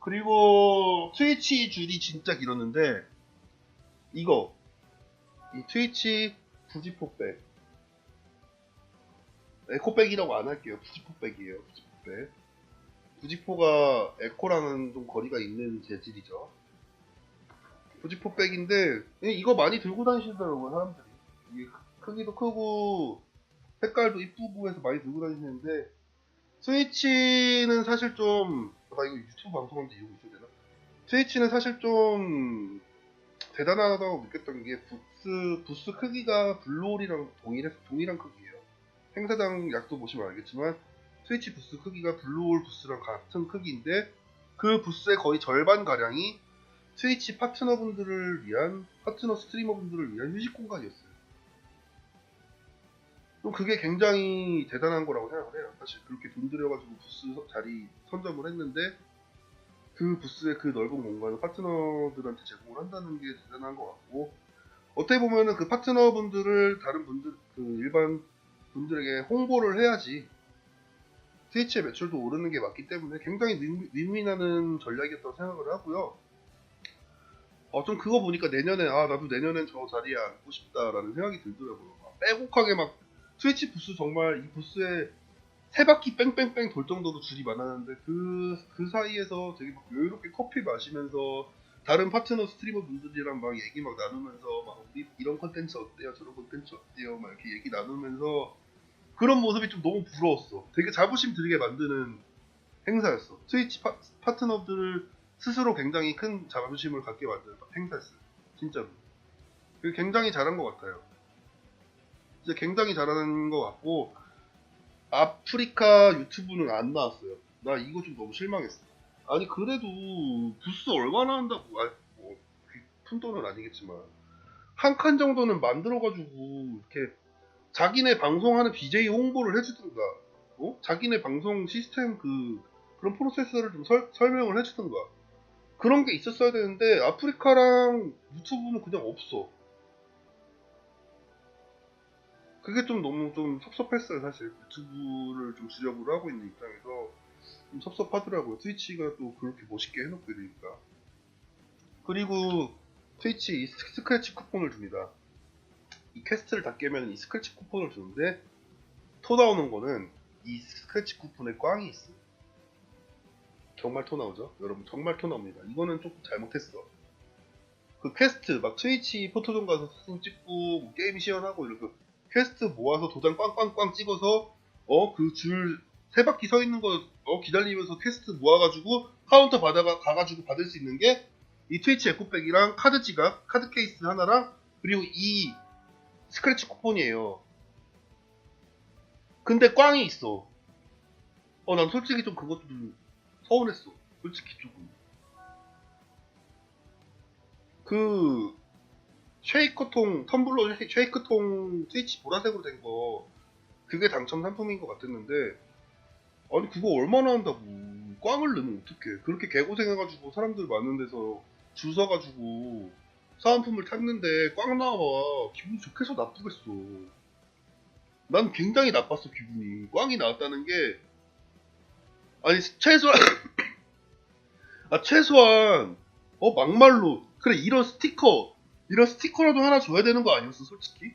그리고 트위치 줄이 진짜 길었는데 이거 이 트위치 부지포백 에코백이라고 안 할게요. 부지포백이에요. 부지포백. 부지포가 에코랑은 좀 거리가 있는 재질이죠. 부지포백인데 이거 많이 들고 다니시더라고요 사람들이. 이게 크기도 크고 색깔도 이쁘고 해서 많이 들고 다니시는데 스위치는 사실 좀, 나 이거 유튜브 방송하는데 이러고 있어야 되나? 스위치는 사실 좀 대단하다고 느꼈던 게 부스, 부스 크기가 블루홀이랑 동일해, 동일한 크기예요. 행사장 약도 보시면 알겠지만 스위치 부스 크기가 블루홀 부스랑 같은 크기인데 그 부스의 거의 절반 가량이 스위치 파트너분들을 위한 파트너 스트리머분들을 위한 휴식 공간이었어요. 좀 그게 굉장히 대단한 거라고 생각을 해요. 사실 그렇게 돈 들여가지고 부스 자리 선점을 했는데 그 부스의 그 넓은 공간을 파트너들한테 제공을 한다는 게 대단한 것 같고 어떻게 보면은 그 파트너분들을 다른 분들 그 일반 분들에게 홍보를 해야지 트위치의 매출도 오르는 게 맞기 때문에 굉장히 윈윈하는 전략이었다고 생각을 하고요. 어, 좀 그거 보니까 내년에, 아, 나도 내년엔 저 자리에 앉고 싶다라는 생각이 들더라고요. 빼곡하게 막 스위치 부스 정말 이 부스에 세 바퀴 뺑뺑뺑 돌 정도로 줄이 많았는데 그, 그 사이에서 되게 막 여유롭게 커피 마시면서 다른 파트너 스트리머 분들이랑 막 얘기 막 나누면서 막 우리 이런 컨텐츠 어때요? 저런 컨텐츠 어때요? 막 이렇게 얘기 나누면서 그런 모습이 좀 너무 부러웠어. 되게 자부심 들게 만드는 행사였어. 스위치 파, 파트너들 스스로 굉장히 큰 자부심을 갖게 만드는 행사였어요. 진짜로. 굉장히 잘한 것 같아요. 진짜 굉장히 잘하는 것 같고 아프리카 유튜브는 안 나왔어요. 나 이거 좀 너무 실망했어. 아니 그래도 부스 얼마나 한다고 아, 뭐큰 돈은 아니겠지만 한 칸 정도는 만들어가지고 이렇게 자기네 방송하는 BJ 홍보를 해주든가 어? 자기네 방송 시스템 그 그런 프로세서를 좀 설, 설명을 해주든가 그런 게 있었어야 되는데 아프리카랑 유튜브는 그냥 없어. 그게 좀 너무 좀 섭섭했어요 사실. 유튜브를 좀 주력으로 하고 있는 입장에서 좀 섭섭하더라고요. 트위치가 또 그렇게 멋있게 해놓고 이러니까. 그리고 트위치 이 스크래치 쿠폰을 줍니다. 이 퀘스트를 다 깨면 이 스크래치 쿠폰을 주는데 토 나오는 거는 이 스크래치 쿠폰에 꽝이 있어 정말 토 나오죠? 여러분 정말 토 나옵니다. 이거는 조금 잘못했어. 그 퀘스트 막 트위치 포토존 가서 사진 찍고 뭐 게임 시연하고 이렇게 퀘스트 모아서 도장 꽝꽝꽝 찍어서 어 그 줄 세 바퀴 서 있는 거 어, 기다리면서 퀘스트 모아가지고 카운터 받아가 가가지고 받을 수 있는 게 이 트위치 에코백이랑 카드 지갑, 카드 케이스 하나랑 그리고 이 스크래치 쿠폰이에요. 근데 꽝이 있어. 어, 난 솔직히 좀 그것도 좀 서운했어. 솔직히 조금. 그 쉐이커통 텀블러 쉐이크통 스위치 보라색으로 된 거 그게 당첨 상품인 것 같았는데 아니 그거 얼마나 한다고. 꽝을 넣으면 어떡해. 그렇게 개고생해가지고 사람들 많은 데서 줄 서가지고 사은품을 탔는데 꽝 나와. 기분이 좋겠어 나쁘겠어. 난 굉장히 나빴어 기분이. 꽝이 나왔다는 게. 아니 최소한 아 최소한 어 막말로. 그래 이런 스티커 이런 스티커라도 하나 줘야 되는 거 아니었어, 솔직히?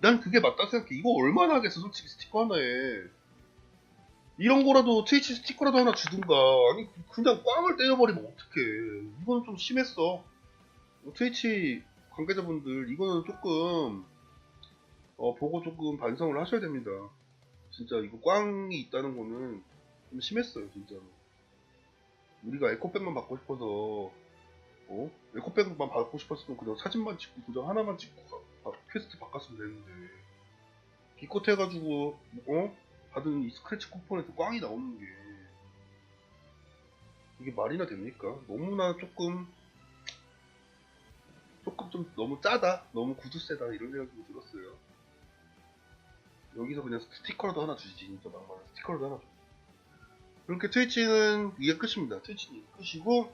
난 그게 맞다 생각해. 이거 얼마나 하겠어, 솔직히 스티커 하나에. 이런 거라도 트위치 스티커라도 하나 주든가. 아니, 그냥 꽝을 때려버리면 어떡해. 이건 좀 심했어. 뭐 트위치 관계자분들, 이거는 조금, 어, 보고 조금 반성을 하셔야 됩니다. 진짜 이거 꽝이 있다는 거는 좀 심했어요, 진짜로. 우리가 에코백만 받고 싶어서 어? 에코백만 받고 싶었으면 그냥 사진만 찍고 도장 하나만 찍고 가, 아, 퀘스트 바꿨으면 되는데 기껏 해가지고 어? 받은 이 스크래치 쿠폰에서 꽝이 나오는 게 이게 말이나 됩니까? 너무나 조금 조금 좀 너무 짜다 너무 구두세다 이런 생각이 들었어요 여기서 그냥 스티커라도 하나 주지 진짜 막말 스티커라도 하나 줘 그렇게 트위치는 이게 끝입니다 트위치는 끝이고